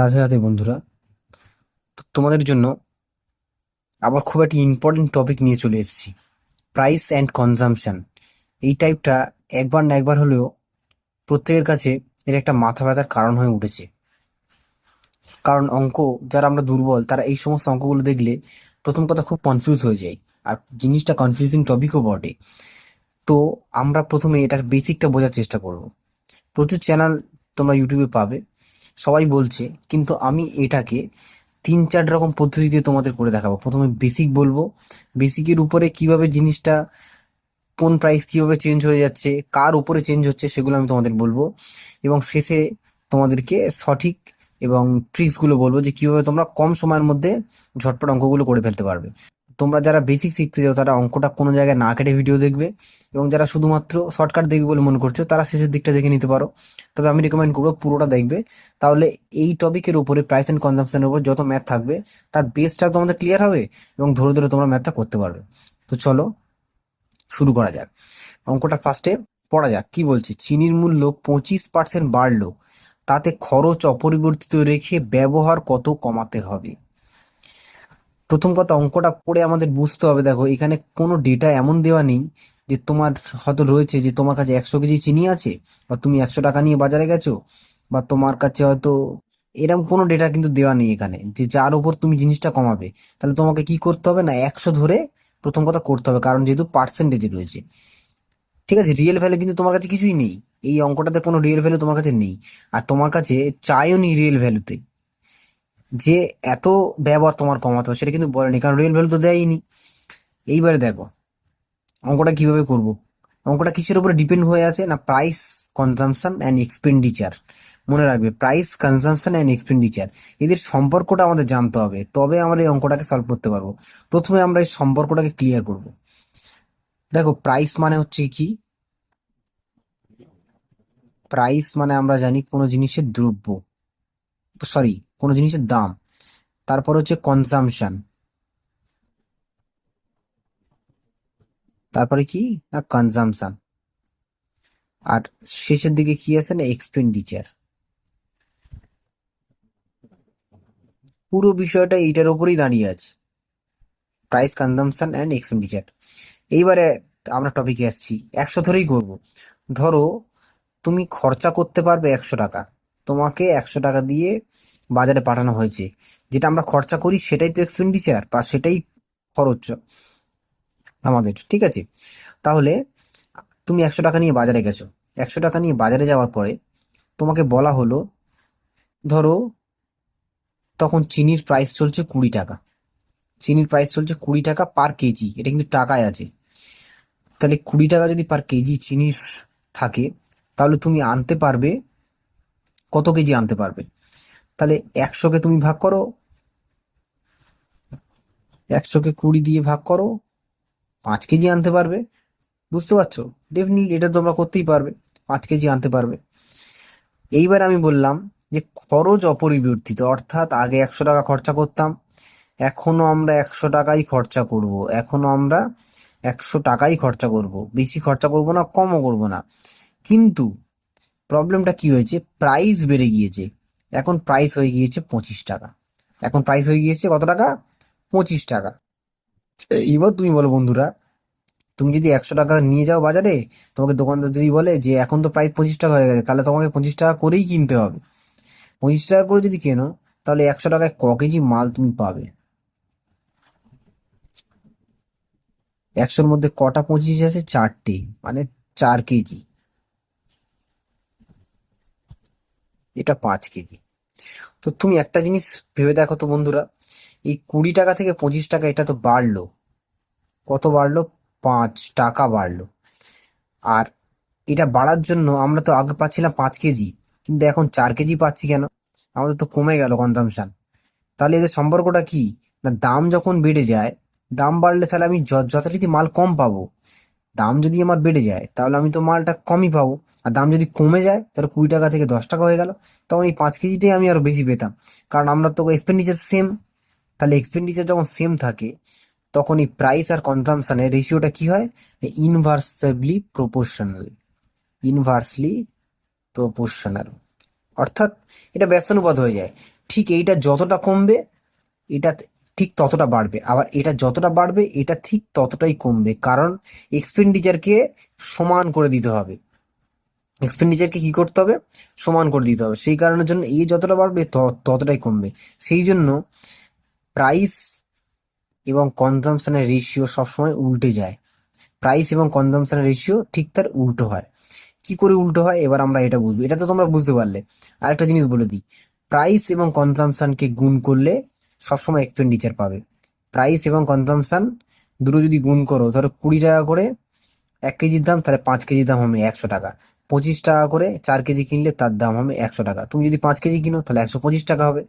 রাধে রাধে বন্ধুরা, তো তোমাদের জন্য আবার খুব একটি ইম্পর্টেন্ট টপিক নিয়ে চলে এসেছি। প্রাইস অ্যান্ড কনজাম্পশন এই টাইপটা একবার না একবার হলেও প্রত্যেকের কাছে এর একটা মাথা ব্যথার কারণ হয়ে উঠেছে। কারণ অঙ্ক, যারা আমরা দুর্বল, তারা এই সমস্ত অঙ্কগুলো দেখলে প্রথম কথা খুব কনফিউজ হয়ে যায়, আর জিনিসটা কনফিউজিং টপিকও বটে। তো আমরা প্রথমে এটার বেসিকটা বোঝার চেষ্টা করব। প্রচুর চ্যানেল তোমরা ইউটিউবে পাবে। সবাই বলছে, কিন্তু আমি এটাকে তিন চার রকম পদ্ধতিতে তোমাদের করে দেখাবো। প্রথমে বেসিক বলব। বেসিকের উপরে কীভাবে জিনিসটা, কোন প্রাইস কীভাবে চেঞ্জ হয়ে যাচ্ছে, কার উপরে চেঞ্জ হচ্ছে, সেগুলো আমি তোমাদের বলব। এবং শেষে তোমাদেরকে সঠিক এবং ট্রিক্সগুলো বলব যে কীভাবে তোমরা কম সময়ের মধ্যে ঝটপট অঙ্কগুলো করে ফেলতে পারবে। তোমরা যারা বেসিক শিখতে চাও তারা অঙ্কটা কোনো জায়গায় না কেটে ভিডিও দেখবে এবং যারা শুধুমাত্র শর্টকাট দেখবে বলে মনে করছ, তারা শেষের দিকটা দেখে নিতে পারো। তবে আমি রেকমেন্ড করব পুরোটা দেখবে। তাহলে এই টপিকের উপরে প্রাইস অ্যান্ড কনজাম্পশনের উপর যত ম্যাথ থাকবে, তার বেসটা তোমাদের ক্লিয়ার হবে এবং ধরে ধরে তোমরা ম্যাথটা করতে পারবে। তো চলো, শুরু করা যাক। অঙ্কটা ফার্স্টে পড়া যাক। কি বলছে? চিনির মূল্য পঁচিশ পার্সেন্ট বাড়লো। তাতে খরচ অপরিবর্তিত রেখে ব্যবহার কত কমাতে হবে? প্রথম কথা অঙ্কটা পড়ে আমাদের বুঝতে হবে, দেখো এখানে কোনো ডেটা এমন দেওয়া নেই যে তোমার হয়তো রয়েছে যে তোমার কাছে একশো কেজি চিনি আছে বা তুমি একশো টাকা নিয়ে বাজারে গেছো বা তোমার কাছে হয়তো এরকম কোনো ডেটা কিন্তু দেওয়া নেই এখানে যে যার উপর তুমি জিনিসটা কমাবে। তাহলে তোমাকে কি করতে হবে না, একশো ধরে প্রথম কথা করতে হবে কারণ যেহেতু পার্সেন্টেজে রয়েছে। ঠিক আছে রিয়েল ভ্যালু কিন্তু তোমার কাছে কিছুই নেই। এই অঙ্কটাতে কোনো রিয়েল ভ্যালু তোমার কাছে নেই। আর তোমার কাছে চাইও নি রিয়েল ভ্যালুতে যে এত ব্যবহার তোমার কমাতে হবে সেটা কিন্তু বলেনি কারণ রিয়েল ভ্যালু তো দেয়নি এইবারে দেখো, অঙ্কটা কীভাবে করব? অঙ্কটা কিসের উপরে ডিপেন্ড হয়ে আছে না প্রাইস কনজামশন অ্যান্ড এক্সপেন্ডিচার মনে রাখবে প্রাইস কনজামশন অ্যান্ড এক্সপেন্ডিচার এদের সম্পর্কটা আমাদের জানতে হবে, তবে আমরা এই অঙ্কটাকে সলভ করতে পারব। প্রথমে আমরা এই সম্পর্কটাকে ক্লিয়ার করব। দেখো প্রাইস মানে হচ্ছে কি? প্রাইস মানে আমরা জানি কোনো জিনিসের দ্রব্য। সরি কোনো জিনিসের দাম। তারপর হচ্ছে কনজামশন তারপরে কি? না কনজামশন আর শেষের দিকে কি আছে না? এক্সপেন্ডিচার পুরো বিষয়টা এইটার উপরেই দাঁড়িয়ে আছে। প্রাইস কনজামশন অ্যান্ড এক্সপেন্ডিচার এইবারে আমরা টপিকে আসছি। একশো ধরেই করব। ধরো, তুমি খরচা করতে পারবে একশো টাকা। তোমাকে একশো টাকা দিয়ে বাজারে পাঠানো হয়েছে। যেটা আমরা খরচা করি সেটাই তো এক্সপেন্ডিচার বা সেটাই খরচ আমাদের, ঠিক আছে? তাহলে তুমি একশো টাকা নিয়ে বাজারে গেছো। একশো টাকা নিয়ে বাজারে যাওয়ার পরে তোমাকে বলা হলো, ধরো তখন চিনির প্রাইস চলছে কুড়ি টাকা। চিনির প্রাইস চলছে কুড়ি টাকা পার কেজি। এটা কিন্তু টাকায় আছে। তাহলে কুড়ি টাকা যদি পার কেজি চিনির থাকে, তাহলে তুমি আনতে পারবে, কত কেজি আনতে পারবে? তাহলে একশোকে তুমি ভাগ করো। একশোকে কুড়ি দিয়ে ভাগ করো। পাঁচ কেজি আনতে পারবে। বুঝতে পারছ? ডেফিনেটলি এটা তোমরা করতেই পারবে। পাঁচ কেজি আনতে পারবে। এইবার আমি বললাম যে খরচ অপরিবর্তিত, অর্থাৎ আগে একশো টাকা খরচা করতাম, এখনও আমরা একশো টাকাই খরচা করব। এখনও আমরা একশো টাকাই খরচা করব। বেশি খরচা করব না, কমও করব না। কিন্তু প্রবলেমটা কি হয়েছে? প্রাইস বেড়ে গিয়েছে। এখন প্রাইস হয়ে গিয়েছে পঁচিশ টাকা। এখন প্রাইস হয়ে গিয়েছে কত টাকা? পঁচিশ টাকা। এবার তুমি বলো বন্ধুরা, তুমি যদি একশো টাকা নিয়ে যাও বাজারে, তোমাকে দোকানদার যদি বলে যে এখন তো প্রাইস পঁচিশ টাকা হয়ে গেছে, তাহলে তোমাকে পঁচিশ টাকা করেই কিনতে হবে। পঁচিশ টাকা করে যদি কেনো, তাহলে একশো টাকায় ক কেজি মাল তুমি পাবে। একশোর মধ্যে কটা পঁচিশ আছে? চারটে মানে চার কেজি। এটা পাঁচ কেজি। তো তুমি একটা জিনিস ভেবে দেখো তো বন্ধুরা, এই কুড়ি টাকা থেকে পঁচিশ টাকা এটা তো বাড়লো। কত বাড়লো? পাঁচ টাকা বাড়লো। আর এটা বাড়ার জন্য আমরা তো আগে পাচ্ছিলাম পাঁচ কেজি, কিন্তু এখন চার কেজি পাচ্ছি কেন? আমাদের তো কমে গেল কনজামশন। তাহলে এদের সম্পর্কটা কি? না দাম যখন বেড়ে যায়, দাম বাড়লে তাহলে আমি যথারীতি মাল কম পাবো। দাম যদি আমার বেড়ে যায়, তাহলে আমি তো মালটা কমই পাবো। আর দাম যদি কমে যায়, তাহলে কুড়ি টাকা থেকে দশ টাকা হয়ে গেল। তখন এই পাঁচ কেজিটাই আমি আরও বেশি পেতাম। কারণ আমরা তো এক্সপেন্ডিচার সেম তাহলে এক্সপেন্ডিচার যখন সেম থাকে, তখন এই প্রাইস আর কনজামশনের রেশিওটা কি হয়? ইনভার্সিভলি প্রপোর্শনাল ইনভার্সলি প্রপোর্শনাল অর্থাৎ এটা ব্যস্তানুপাত হয়ে যায়। ঠিক এইটা যতটা কমবে, এটা ঠিক ততটা বাড়বে। আবার এটা যতটা বাড়বে, এটা ঠিক ততটাই কমবে। কারণ এক্সপেন্ডিচারকে সমান করে দিতে হবে। এক্সপেন্ডিচারকে কি করতে হবে? সমান করে দিতে হবে। সেই কারণের জন্য এই যতটা বাড়বে ততটাই কমবে। সেই জন্য প্রাইস এবং কনজামশনের রেশিও সবসময় উল্টে যায়। প্রাইস এবং কনজামশনের রেশিও ঠিক তার উল্টো হয়। কি করে উল্টো হয়? এবার আমরা এটা বুঝব। এটা তো তোমরা বুঝতে পারলে। আরেকটা জিনিস বলে দিই। প্রাইস এবং কনজামশনকে গুণ করলে সবসময় এক্সপেন্ডিচার পাবে। প্রাইস এবং কনজামশন দুটো যদি গুণ করো, ধরো কুড়ি টাকা করে এক কেজির দাম, তাহলে পাঁচ কেজির দাম হবে একশো টাকা। পঁচিশ টাকা করে চার কেজি কিনলে তার দাম হবে একশো টাকা। তুমি যদি পাঁচ কেজি কিনো, তাহলে একশো পঁচিশ টাকা হবে।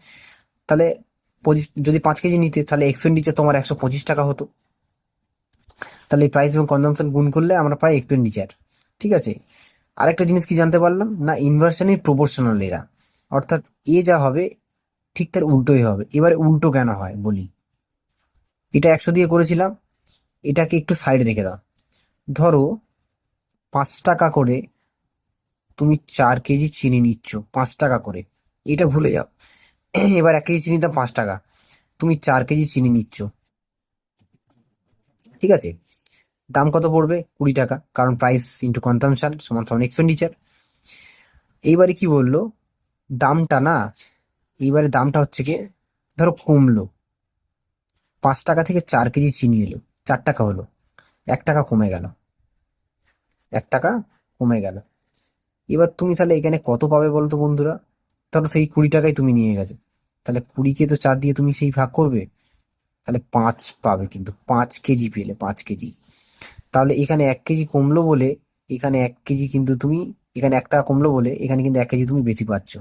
তাহলে পঁচিশ, যদি পাঁচ কেজি নিতে, তাহলে এক্সপেন্ডিচার তোমার একশো পঁচিশ টাকা হতো। তাহলে এই প্রাইস এবং কনজামশন গুণ করলে আমরা পাই এক্সপেন্ডিচার ঠিক আছে? আরেকটা জিনিস কি জানতে পারলাম? না ইনভার্সনই প্রপোর্শনাল এরা। অর্থাৎ এ যা হবে ঠিক তার উল্টোই হবে। এবারে উল্টো কেন হয় বলি? এটা একশো দিয়ে করেছিলাম, এটাকে একটু সাইডে রেখে দাও। ধরো পাঁচ টাকা করে তুমি চার কেজি চিনি নিচ্ছ, পাঁচ টাকা করে। এটা ভুলে যাও। এবার এক কেজি চিনি দাম পাঁচ টাকা। তুমি চার কেজি চিনি নিচ্ছ। ঠিক আছে? দাম কত পড়বে? কুড়ি টাকা। কারণ প্রাইস ইন্টু কনজামশন সমান সমান এক্সপেন্ডিচার এইবারে কি বলল? দামটা না এইবারে দামটা হচ্ছে কি, ধরো কমলো। পাঁচ টাকা থেকে চার কেজি চিনি এলো, চার টাকা হলো, এক টাকা কমে গেল। এক টাকা কমে গেল। এবার তুমি তাহলে এখানে কত পাবে বলো তো বন্ধুরা? ধরো সেই কুড়ি টাকাই তুমি নিয়ে গেছো। তাহলে কুড়িকে তো চার দিয়ে তুমি সেই ভাগ করবে, তাহলে পাঁচ পাবে কিন্তু, পাঁচ কেজি পেলে, পাঁচ কেজি। তাহলে এখানে এক কেজি কমলো বলে, এখানে এক কেজি কিন্তু তুমি, এখানে এক টাকা কমলো বলে, এখানে কিন্তু এক কেজি তুমি বেশি পাচ্ছ।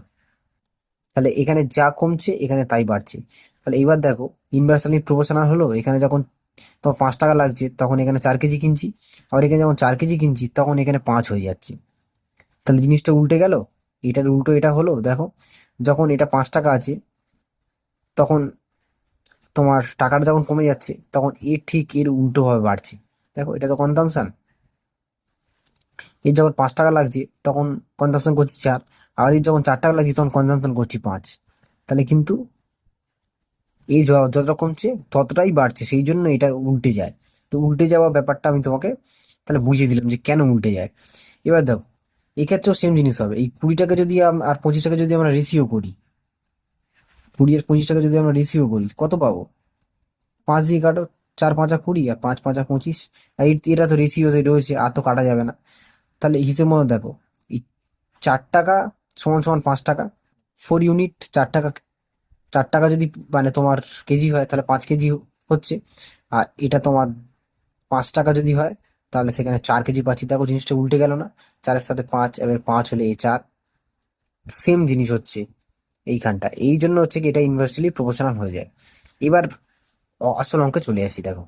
তাহলে এখানে যা কমছে, এখানে তাই বাড়ছে। তাহলে এবার দেখো ইনভার্সালি প্রপোর্শনাল হলো, এখানে যখন তোমার পাঁচ টাকা লাগছে, তখন এখানে চার কেজি কিনছি, আবার এখানে যখন চার কেজি কিনছি, তখন এখানে পাঁচ হয়ে যাচ্ছে। তাহলে জিনিসটা উল্টে গেল? এটার উল্টো এটা হলো, দেখো, যখন এটা পাঁচ টাকা আছে, তখন তোমার টাকাটা যখন কমে যাচ্ছে, তখন এর ঠিক এর উল্টোভাবে বাড়ছে। দেখো, এটা তো কনজামশন এর যখন পাঁচ টাকা লাগছে, তখন কনজামশন করছি চার আর যখন চার টাকা লাগছে তখন কনজামশন করছি পাঁচ। তাহলে কিন্তু এই যত কমছে ততটাই বাড়ছে, সেই জন্য এটা উল্টে যায়। তো উল্টে যাওয়া ব্যাপারটা আমি তোমাকে তাহলে বুঝিয়ে দিলাম যে কেন উল্টে যায়। এবার দেখো, এক্ষেত্রেও সেম জিনিস হবে। এই কুড়ি টাকা যদি আর পঁচিশ টাকা যদি আমরা রেসিও করি, কুড়ি আর পঁচিশ টাকা যদি আমরা রেসিও করি, কত পাবো? পাঁচ দিয়ে কাটো, চার পাঁচা কুড়ি, আর পাঁচ পাঁচা পঁচিশ, আর এটা তো রেসিও রয়েছে, আর তো কাটা যাবে না। তাহলে হিসেব মতো দেখো এই চার টাকা সমান সমান পাঁচ টাকা। ফোর ইউনিট চার টাকা চার টাকা যদি মানে তোমার কেজি হয়, তাহলে পাঁচ কেজি হচ্ছে। আর এটা তোমার পাঁচ টাকা যদি হয়, তাহলে সেখানে চার কেজি পাচ্ছি। দেখো জিনিসটা উল্টে গেল না। চারের সাথে পাঁচ, এবার পাঁচ হলে এই চার। সেম জিনিস হচ্ছে এইখানটা। এই জন্য হচ্ছে কি, এটা ইনভার্সলি প্রপোর্শনাল হয়ে যায়। এবার আসল অঙ্কে চলে আসি, দেখো।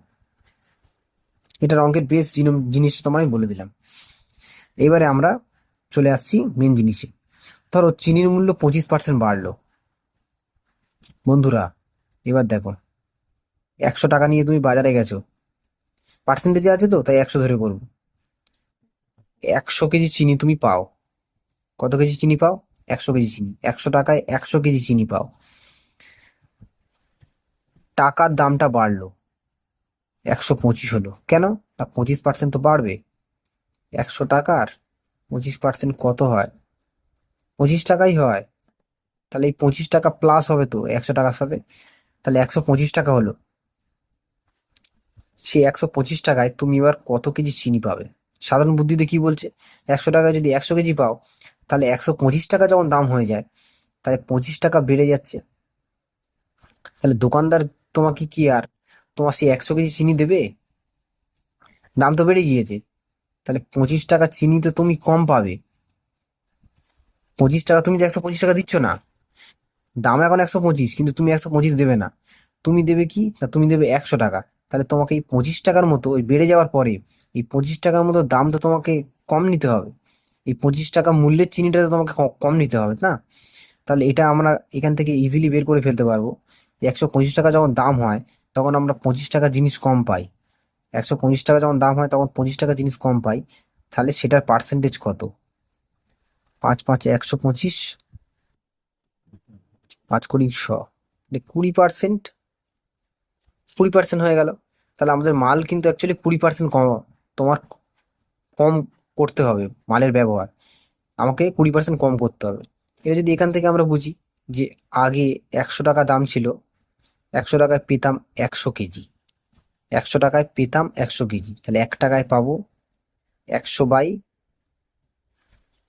এটার অঙ্কের বেস জিনিস আমি বলে দিলাম। এবারে আমরা চলে আসছি মেন জিনিসে। ধরো চিনির মূল্য পঁচিশ পার্সেন্ট বাড়লো। বন্ধুরা, এবার দেখো, একশো টাকা নিয়ে তুমি বাজারে গেছো। পার্সেন্টেজে আছে তো, তাই একশো ধরে করব। একশো কেজি চিনি তুমি পাও। কত কেজি চিনি পাও? একশো কেজি চিনি। একশো টাকায় একশো কেজি চিনি পাও। টাকার দামটা বাড়লো। একশো পঁচিশ হলো। কেন? পঁচিশ পার্সেন্ট তো বাড়বে। একশো টাকার পঁচিশ পার্সেন্ট কত হয়? পঁচিশ টাকাই হয়। তাহলে এই পঁচিশ টাকা প্লাস হবে তো একশো টাকার সাথে। তাহলে একশো পঁচিশ টাকা হলো। সেই একশো পঁচিশ টাকায় তুমি এবার কত কেজি চিনি পাবে? সাধারণ বুদ্ধিতে কি বলছে? একশো টাকায় যদি একশো কেজি পাও, তাহলে একশো পঁচিশ টাকা যখন দাম হয়ে যায়, তাহলে পঁচিশ টাকা বেড়ে যাচ্ছে। তাহলে দোকানদার তোমাকে কি আর? তোমার সেই একশো কেজি চিনি দেবে? দাম তো বেড়ে গিয়েছে। তাহলে পঁচিশ টাকা চিনি তো তুমি কম পাবে। পঁচিশ টাকা, তুমি যে একশো পঁচিশ টাকা দিচ্ছ না, দাম এখন একশো পঁচিশ, কিন্তু তুমি একশো পঁচিশ দেবে না। তুমি দেবে কি? না তুমি দেবে একশো টাকা। তাহলে তোমাকে এই পঁচিশ টাকার মতো, ওই বেড়ে যাওয়ার পরে, এই পঁচিশ টাকার মতো দাম তো তোমাকে কম নিতে হবে। এই পঁচিশ টাকা মূল্যের চিনিটা তো তোমাকে কম নিতে হবে, না? তাহলে এটা আমরা এখান থেকে ইজিলি বের করে ফেলতে পারব। একশো পঁচিশ টাকা যখন দাম হয়, তখন আমরা পঁচিশ টাকা জিনিস কম পাই। একশো পঁচিশ টাকা যখন দাম হয়, তখন পঁচিশ টাকা জিনিস কম পাই। তাহলে সেটার পার্সেন্টেজ কত? পাঁচ পাঁচ একশো পঁচিশ, পাঁচ কুড়ি শ। মানে কুড়ি পার্সেন্ট কুড়ি পার্সেন্ট হয়ে গেল। তাহলে আমাদের মাল কিন্তু অ্যাকচুয়ালি কুড়ি পার্সেন্ট কম। তোমার কম করতে হবে মালের ব্যবহার। আমাকে কুড়ি পার্সেন্ট কম করতে হবে। এটা যদি এখান থেকে আমরা বুঝি যে আগে একশো টাকা দাম ছিল, একশো টাকায় পেতাম একশো কেজি। একশো টাকায় পেতাম একশো কেজি। তাহলে এক টাকায় পাবো একশো বাই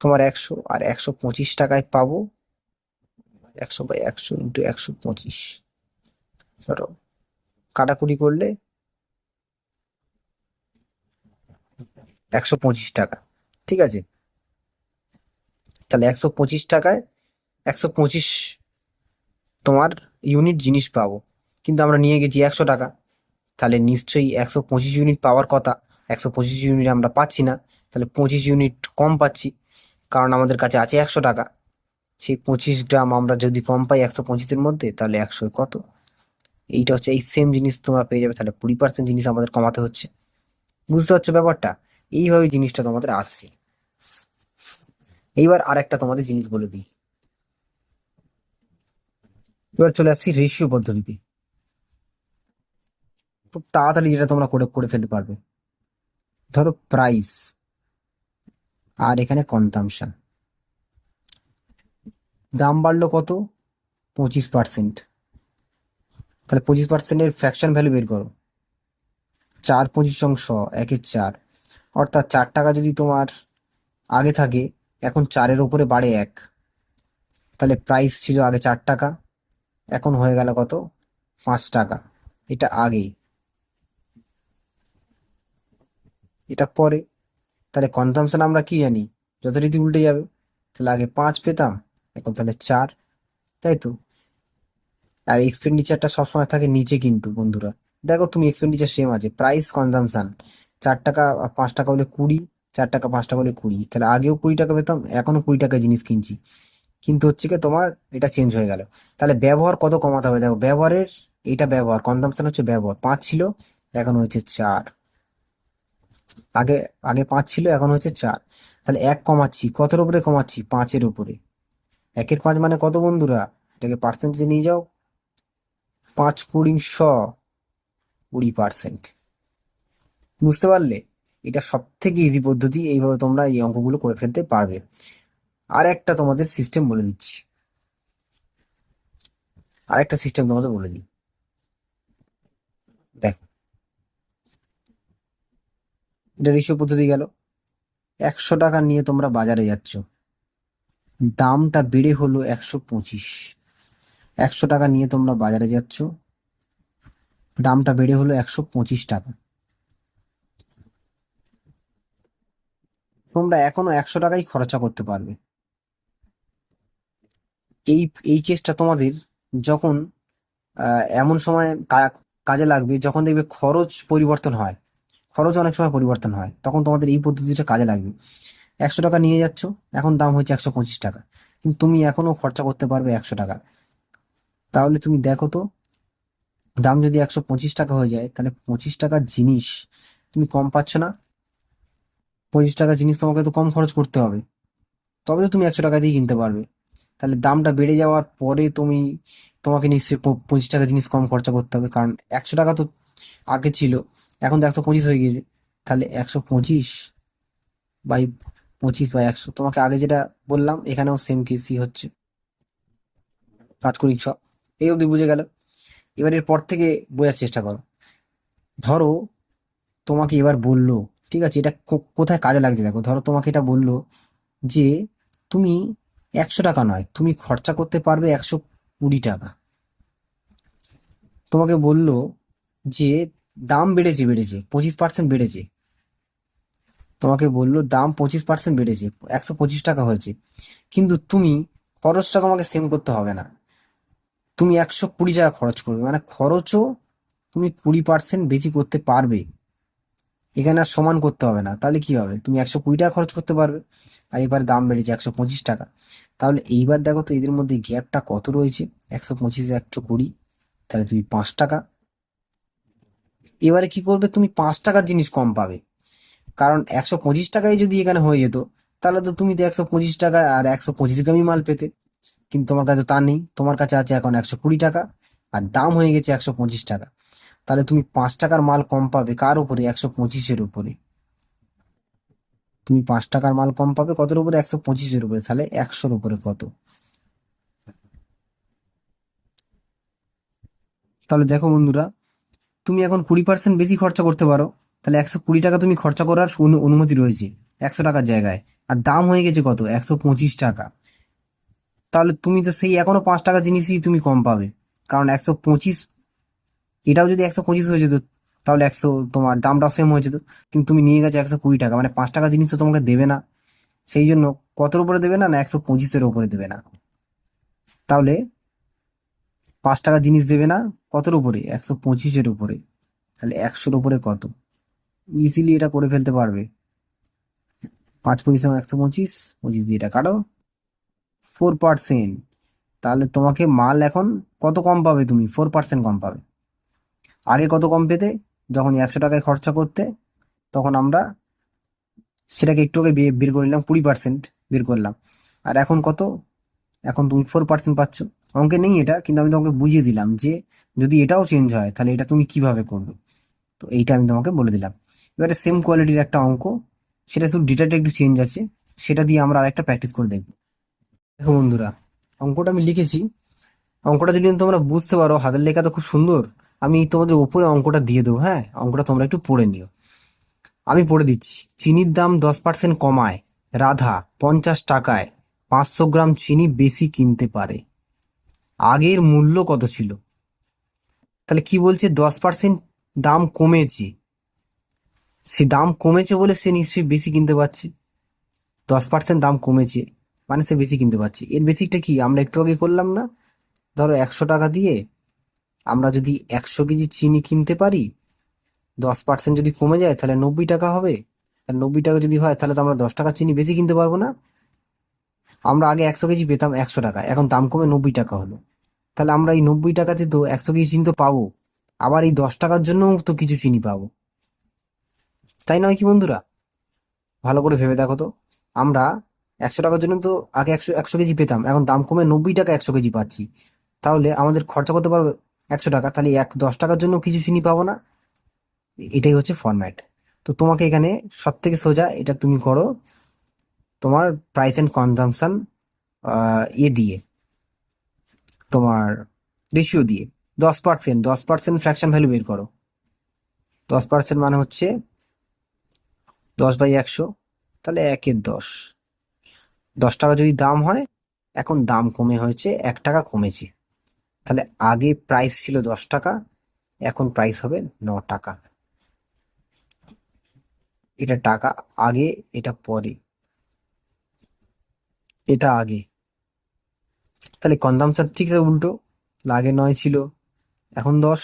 তোমার একশো, আর একশো পঁচিশ টাকায় পাবো। একশো বাই একশো ইন্টু একশো পঁচিশ। ধরো, কাটাকুটি করলে একশো পঁচিশ টাকা, ঠিক আছে? তাহলে একশো পঁচিশ টাকায় একশো পঁচিশ তোমার ইউনিট জিনিস পাবো। কিন্তু আমরা নিয়ে গেছি একশো টাকা, তাহলে নিশ্চয়ই একশো পঁচিশ ইউনিট পাওয়ার কথা। একশো পঁচিশ ইউনিট আমরা পাচ্ছি না, তাহলে পঁচিশ ইউনিট কম পাচ্ছি। কারণ আমাদের কাছে আছে একশো টাকা। সেই পঁচিশ গ্রাম আমরা যদি কম পাই একশো পঁচিশের মধ্যে, তাহলে একশো কত? এইটা হচ্ছে এই সেম জিনিস তোমরা পেয়ে যাবে, তাহলে কুড়ি পার্সেন্ট জিনিস আমাদের কমাতে হচ্ছে। বুঝতে পারছ ব্যাপারটা? এইভাবে জিনিসটা তোমাদের আসছে। এইবার আর একটা তোমাদের জিনিস বলে দিই। এবার চলে আসছি রেশিও পদ্ধতিতে। খুব তাড়াতাড়ি যেটা তোমরা করে করে ফেলতে পারবে। ধরো প্রাইস আর এখানে কনজামশন দাম বাড়লো কত? পঁচিশ পার্সেন্ট তাহলে পঁচিশ পার্সেন্টের ফ্র্যাকশন ভ্যালু বের করো। চার পঁচিশ অংশ একের চার। অর্থাৎ চার টাকা যদি তোমার আগে থাকে, এখন চারের উপরে বাড়ে এক। তাহলে প্রাইস ছিল আগে চার টাকা, এখন হয়ে গেল কত? পাঁচ টাকা। এটা আগেই। এটা পরে। তাহলে কনজামশন আমরা কি জানি? যথারীতি উল্টে যাবে। তাহলে আগে পাঁচ পেতাম, এখন তাহলে চার, তাই তো? আর এক্সপেন্ডিচারটা সবসময় থাকে নিচে কিন্তু, বন্ধুরা। দেখো তুমি এক্সপেন্ডিচার সেম আছে প্রাইস কনজামশন চার টাকা, পাঁচ টাকা হলে কুড়ি, চার টাকা, পাঁচ টাকা হলে কুড়ি। তাহলে আগেও কুড়ি টাকা পেতাম এখনও কুড়ি টাকা জিনিস কিনছি। কিন্তু হচ্ছে কি তোমার, এটা চেঞ্জ হয়ে গেল। তাহলে ব্যবহার কত কমাতে হবে? দেখো, ব্যবহারের এটা ব্যবহার কনজামশন হচ্ছে ব্যবহার। পাঁচ ছিল, এখন হচ্ছে চার। আগে আগে পাঁচ ছিল, এখন হচ্ছে চার। তাহলে এক কমাচ্ছি, কতর উপরে কমাচ্ছি? পাঁচের উপরে। একের পাঁচ মানে কত বন্ধুরা? এটাকে পার্সেন্টেজে নিয়ে যাও। পাঁচ কুড়ি শ কুড়ি পার্সেন্ট বুঝতে পারলে? এটা সব থেকে ইজি পদ্ধতি, এইভাবে তোমরা এই অঙ্কগুলো করে ফেলতে পারবে। আর একটা তোমাদের সিস্টেম বলে দিচ্ছি। আর একটা সিস্টেম তোমাদের বলে দিই। দেখো এটা রেশিও পদ্ধতি গেল। একশো টাকা নিয়ে তোমরা বাজারে যাচ্ছ। দামটা বেড়ে হলো একশো পঁচিশ। একশো টাকা নিয়ে তোমরা বাজারে যাচ্ছ। দামটা বেড়ে হলো একশো পঁচিশ টাকা। তোমরা এখনও একশো টাকাই খরচা করতে পারবে। এই এই কেসটা তোমাদের যখন এমন সময় কাজে লাগবে, যখন দেখবে খরচ পরিবর্তন হয়। খরচ অনেক সময় পরিবর্তন হয়। তখন তোমাদের এই পদ্ধতিটা কাজে লাগবে। একশো টাকা নিয়ে যাচ্ছ, এখন দাম হচ্ছে একশো পঁচিশ টাকা। কিন্তু তুমি এখনও খরচা করতে পারবে একশো টাকা। তাহলে তুমি দেখো তো, দাম যদি একশো পঁচিশ টাকা হয়ে যায়, তাহলে পঁচিশ টাকার জিনিস তুমি কম পাচ্ছ না। পঁচিশ টাকা জিনিস তোমাকে তো কম খরচ করতে হবে। তবে তো তুমি একশো টাকা দিয়ে কিনতে পারবে। তাহলে দামটা বেড়ে যাওয়ার পরে তুমি, তোমাকে নিশ্চয়ই পঁচিশ টাকা জিনিস কম খরচা করতে হবে। কারণ একশো টাকা তো আগে ছিল। এখন তো একশো পঁচিশ হয়ে গিয়েছে। তাহলে একশো পঁচিশ বাই পঁচিশ বাই একশো। তোমাকে আগে যেটা বললাম, এখানেও সেম কেসই হচ্ছে। পাঁচ কুড়ি ছ। এই অবধি বুঝে গেল। এবার এর পর থেকে বোঝার চেষ্টা করো। ধরো তোমাকে এবার বলল, ঠিক আছে, এটা কোথায় কাজে লাগছে দেখো। ধরো তোমাকে এটা বলল যে, তুমি একশো টাকা নয়, তুমি খরচা করতে পারবে একশো কুড়ি টাকা। তোমাকে বলল যে দাম বেড়েছে বেড়েছে, পঁচিশ পার্সেন্ট বেড়েছে। তোমাকে বলল, দাম পঁচিশ পার্সেন্ট বেড়েছে, একশো পঁচিশ টাকা হয়েছে। কিন্তু তুমি খরচটা তোমাকে সেম করতে হবে না। তুমি একশো কুড়ি টাকা খরচ করবে মানে খরচও তুমি কুড়ি পার্সেন্ট বেশি করতে পারবে। এখানে আর সমান করতে হবে না, তাহলে কি হবে? তুমি একশো কুড়ি টাকা খরচ করতে পারবে, আর এবার দাম বেড়েছে একশো পঁচিশ টাকা। তাহলে এইবার দেখো তো এদের মধ্যে গ্যাপটা কত রয়েছে? একশো পঁচিশে একশো কুড়ি, তাহলে তুমি পাঁচ টাকা। এবারে কি করবে? তুমি পাঁচ টাকার জিনিস কম পাবে। কারণ একশো পঁচিশ টাকায় যদি এখানে হয়ে যেত, তাহলে তো তুমি তো একশো পঁচিশ টাকা আর একশো পঁচিশ গ্রামই মাল পেতে। কিন্তু তোমার কাছে তা নেই। তোমার কাছে আছে এখন একশো কুড়ি টাকা আর দাম হয়ে গেছে একশো পঁচিশ টাকা। তাহলে তুমি পাঁচ টাকার মাল কম পাবে কার উপরে? একশো পঁচিশের উপরে। তুমি পাঁচ টাকার মাল কম পাবে কতর উপরে? একশো পঁচিশের উপরে। তাহলে একশোর উপরে কত? তাহলে দেখো বন্ধুরা তুমি এখন কুড়ি পার্সেন্ট বেশি খরচা করতে পারো, তাহলে একশো কুড়ি টাকা তুমি খরচা করার অনু- অনুমতি রয়েছে একশো টাকার জায়গায়। আর দাম হয়ে গেছে কত? একশো পঁচিশ টাকা। তাহলে তুমি তো সেই এখনও পাঁচ টাকা জিনিসই তুমি কম পাবে। কারণ একশো পঁচিশ, এটাও যদি একশো পঁচিশ হয়ে যেত, তাহলে একশো, তোমার দামটাও সেম হয়ে যেত। কিন্তু তুমি নিয়ে গেছো একশো কুড়ি টাকা মানে পাঁচ টাকা জিনিস তো তোমাকে দেবে না। সেই জন্য কতর উপরে দেবে না না একশো পঁচিশের উপরে দেবে না। তাহলে পাঁচ টাকা জিনিস দেবে না কতর উপরে? একশো পঁচিশের উপরে। তাহলে একশোর উপরে কত? ইজিলি এটা করে ফেলতে পারবে। পাঁচ পঁচিশ একশো পঁচিশ পঁচিশ দিয়ে এটা কাটো। ফোর পার্সেন্ট তাহলে তোমাকে মাল এখন কত কম পাবে তুমি? ফোর পার্সেন্ট কম পাবে। আগে কত কম পেতে? যখন একশো টাকায় খরচা করতে, তখন আমরা সেটাকে একটু আগে বের করে নিলাম, কুড়ি পার্সেন্ট বের করলাম। আর এখন কত? এখন তুমি ফোর পার্সেন্ট পাচ্ছ। অঙ্কে নেই এটা, কিন্তু আমি তোমাকে বুঝিয়ে দিলাম যে যদি এটাও চেঞ্জ হয়, তাহলে এটা তুমি কীভাবে করবে? তো এইটা আমি তোমাকে বলে দিলাম। এবারে সেম কোয়ালিটির একটা অঙ্ক, সেটা শুধু ডিটাটা একটু চেঞ্জ আছে, সেটা দিয়ে আমরা আরেকটা প্র্যাকটিস করে দেখব। দেখো বন্ধুরা, অঙ্কটা আমি লিখেছি। অঙ্কটা যদি তোমরা বুঝতে পারো, হাতের লেখা তো খুব সুন্দর, আমি তোমাদের ওপরে অঙ্কটা দিয়ে দেবো হ্যাঁ? অঙ্কটা তোমরা একটু পড়ে নিও। আমি পড়ে দিচ্ছি। চিনির দাম দশ পার্সেন্ট কমায়, রাধা পঞ্চাশ টাকায়, পাঁচশো গ্রাম চিনি বেশি কিনতে পারে। আগের মূল্য কত ছিল? তাহলে কি বলছে? দশ পার্সেন্ট দাম কমেছে। সে দাম কমেছে বলে সে নিশ্চয়ই বেশি কিনতে পারছে। দশ পার্সেন্ট দাম কমেছে মানে সে বেশি কিনতে পারছে। এর বেসিকটা কি? আমরা একটু আগে করলাম না? ধরো একশো টাকা দিয়ে আমরা যদি একশো কেজি চিনি কিনতে পারি, দশ পার্সেন্ট যদি কমে যায়, তাহলে নব্বই টাকা হবে। আর নব্বই টাকা যদি হয়, তাহলে তো আমরা দশ টাকা চিনি বেশি কিনতে পারব না। আমরা আগে একশো কেজি পেতাম একশো টাকা, এখন দাম কমে নব্বই টাকা হলো। তাহলে আমরা এই নব্বই টাকাতে তো একশো কেজি চিনি তো পাবো। আবার এই দশ টাকার জন্যও তো কিছু চিনি পাবো। তাই নয় কি বন্ধুরা? ভালো করে ভেবে দেখো তো। আমরা একশো টাকার জন্য তো আগে একশো একশো কেজি পেতাম। এখন দাম কমে নব্বই টাকা একশো কেজি পাচ্ছি। তাহলে আমাদের খরচা করতে পারবে একশো টাকা। তাহলে এক, দশ টাকার জন্য কিছু চিনি পাবো না? এটাই হচ্ছে ফরম্যাট তো তোমাকে এখানে সব থেকে সোজা এটা তুমি করো। তোমার প্রাইস অ্যান্ড কনজামশন ইয়ে দিয়ে। তোমার রেশিও দিয়ে দশ পার্সেন্ট দশ পার্সেন্ট ফ্র্যাকশন ভ্যালু বের করো। দশ পার্সেন্ট মানে হচ্ছে দশ বাই একশো, তাহলে একের দশ। দশ টাকা যদি দাম হয়, এখন দাম কমে হয়েছে, এক টাকা কমেছে। তাহলে আগে প্রাইস ছিল দশ টাকা, এখন প্রাইস হবে ন টাকা। এটা টাকা আগে, এটা পরে। এটা আগে। তাহলে কনজামশন ঠিক আছে, উল্টো। লাগে নয় ছিল। এখন দশ।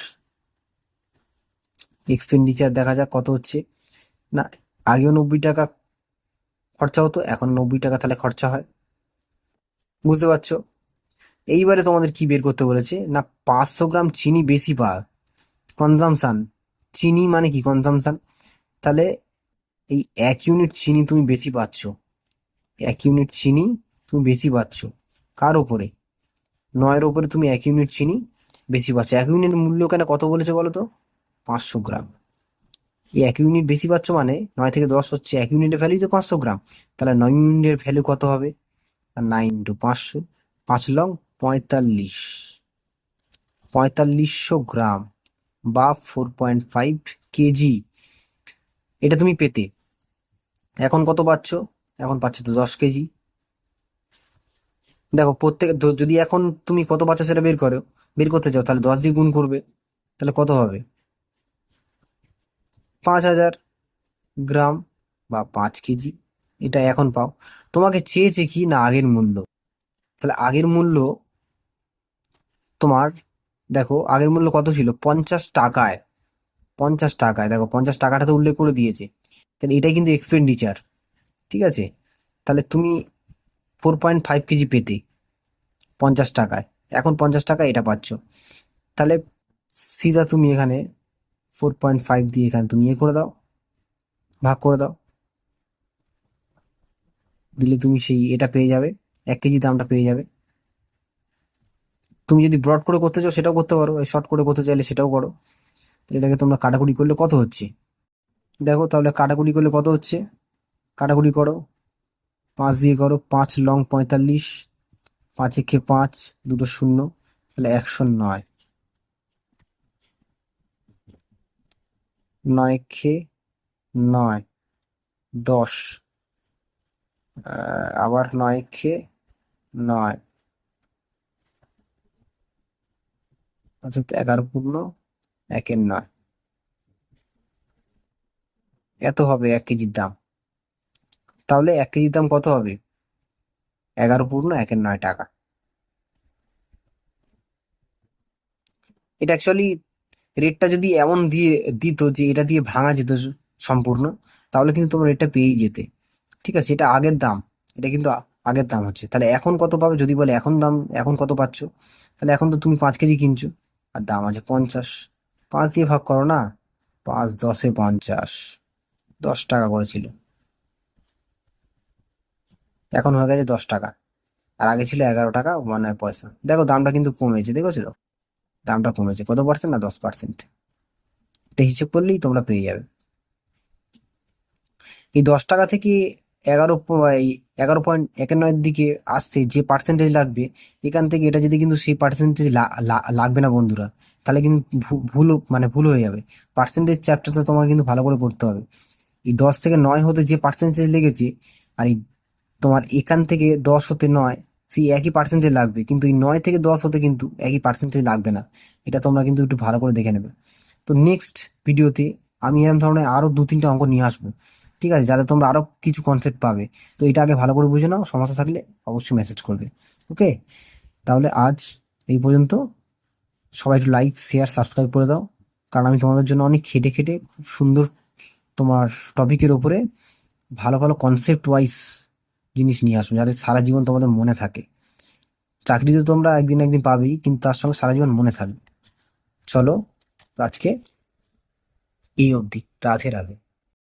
এক্সপেন্ডিচার দেখা যাক কত হচ্ছে। না, আগেও নব্বই টাকা খরচা হতো, এখন নব্বই টাকা তাহলে খরচা হয়। বুঝতে পারছ? এইবারে তোমাদের কি বের করতে বলেছে? না, পাঁচশো গ্রাম চিনি বেশি পা কনজামশান চিনি মানে কি কনজামশান তাহলে এই এক ইউনিট চিনি তুমি বেশি পাচ্ছ। এক ইউনিট চিনি তুমি বেশি পাচ্ছ। কার ওপরে নয়ের ওপরে তুমি এক ইউনিট চিনি, বেশি পাচ্ছ। এক ইউনিটের মূল্য কেন কত বলেছে বলো তো? পাঁচশো গ্রাম। এই এক ইউনিট বেশি পাচ্ছ মানে নয় থেকে দশ হচ্ছে এক ইউনিটের ভ্যালু তো পাঁচশো গ্রাম। তাহলে নয় ইউনিটের ভ্যালু কত হবে? নাইন ইন্টু পাঁচশো। পাঁচ লং পঁয়তাল্লিশ। পঁয়তাল্লিশশো গ্রাম বা ফোর পয়েন্ট ফাইভ কেজি এটা তুমি পেতে। এখন কত পাচ্ছ? এখন পাচ্ছ তো দশ কেজি দেখো, প্রত্যেক যদি এখন তুমি কত পাচ্ছ সেটা বের করো, বের করতে চাও, তাহলে দশ দিয়ে গুণ করবে, তাহলে কত হবে? পাঁচ হাজার গ্রাম বা পাঁচ কেজি, এটা এখন পাও। তোমাকে চেয়েছে কি? না, আগের মূল্য। তাহলে আগের মূল্য তোমার, দেখো, আগের মূল্য কত ছিল? পঞ্চাশ টাকায় পঞ্চাশ টাকায়, দেখো, পঞ্চাশ টাকাটা তো উল্লেখ করে দিয়েছে। তাহলে এটাই কিন্তু এক্সপেন্ডিচার ঠিক আছে? তাহলে তুমি ফোর পয়েন্ট ফাইভ কেজি পেতে পঞ্চাশ টাকায়। এখন পঞ্চাশ টাকা এটা পাচ্ছ। তাহলে সিধা তুমি এখানে ফোর পয়েন্ট ফাইভ দিয়ে এখানে তুমি ইয়ে করে দাও, ভাগ করে দাও। দিলে তুমি সেই এটা পেয়ে যাবে, এক কেজি দামটা পেয়ে যাবে। তুমি যদি ব্রড করে করতে চাও সেটাও করতে পারো শর্ট করে করতে চাইলে সেটাও করো। এটাকে তোমরা কাটাকুটি করলে কত হচ্ছে? দেখো তাহলে কাটাকুটি করলে কত হচ্ছে? কাটাকুটি করো। পাঁচ দিয়ে করো, পাঁচ লং পঁয়তাল্লিশ, পাঁচ একে পাঁচ, দুটো শূন্য, তাহলে একশো নয়। নয় খে নয়, দশ। আবার নয় খে নয়। অর্থাৎ এগারো পূর্ণ, একের নয়। এত হবে এক কেজির দাম। তাহলে এক কেজির দাম কত হবে? এগারো পূর্ণ একের নয় টাকা। এটা অ্যাকচুয়ালি রেটটা যদি এমন দিয়ে দিত যে এটা দিয়ে ভাঙা যেত সম্পূর্ণ, তাহলে কিন্তু তোমার রেটটা পেয়েই যেতে। ঠিক আছে, এটা আগের দাম। এটা কিন্তু আগের দাম হচ্ছে। তাহলে এখন কত পাবে? যদি বলে এখন দাম, এখন কত পাচ্ছ? তাহলে এখন তো তুমি পাঁচ কেজি কিনছো। আর দাম আছে পঞ্চাশ। পাঁচ দিয়ে ভাগ করো না। পাঁচ, দশে পঞ্চাশ। দশ টাকা করেছিল এখন হয়ে গেছে দশ টাকা। আর আগে ছিল এগারো টাকা মানে পয়সা। দেখো দামটা কিন্তু কমেছে, দেখেছ তো? দামটা কমেছে। কত পার্সেন্ট না দশ পার্সেন্ট এটা হিসেব করলেই তোমরা পেয়ে যাবে। এই দশ টাকা থেকে এগারো এগারো পয়েন্ট একের নয়ের দিকে আসতে যে পার্সেন্টেজ লাগবে, এখান থেকে এটা যদি কিন্তু সেই পার্সেন্টেজ লাগবে না বন্ধুরা, তাহলে কিন্তু ভুল মানে ভুল হয়ে যাবে। পার্সেন্টেজ চ্যাপ্টারটা তোমাকে কিন্তু ভালো করে পড়তে হবে। এই দশ থেকে নয় হতে যে পার্সেন্টেজ লেগেছে, আর এই তোমার এখান থেকে দশ হতে নয়, সেই একই পার্সেন্টেজ লাগবে। কিন্তু এই নয় থেকে দশ হতে কিন্তু একই পার্সেন্টেজ লাগবে না। এটা তোমরা কিন্তু একটু ভালো করে দেখে নেবে। তো নেক্সট ভিডিওতে আমি এরকম ধরনের আরও দু তিনটা অঙ্ক নিয়ে আসব। ঠিক আছে? যাতে তোমরা আরও কিছু কনসেপ্ট পাবে। তো এটা আগে ভালো করে বুঝে নাও, সমস্যা থাকলে অবশ্যই মেসেজ করবে। ওকে তাহলে আজ এই পর্যন্ত। সবাই একটু লাইক শেয়ার সাবস্ক্রাইব করে দাও। কারণ আমি তোমাদের জন্য অনেক খেটে খেটে খুব সুন্দর তোমার টপিকের ওপরে ভালো ভালো কনসেপ্ট ওয়াইজ জিনিস নিয়ে আসুন, যাতে সারা জীবন তোমাদের মনে থাকে। চাকরি তো তোমরা একদিন একদিন পাবেই, কিন্তু তার সঙ্গে সারা জীবন মনে থাকবে। চলো আজকে এই অবধি। রাধে রাধে।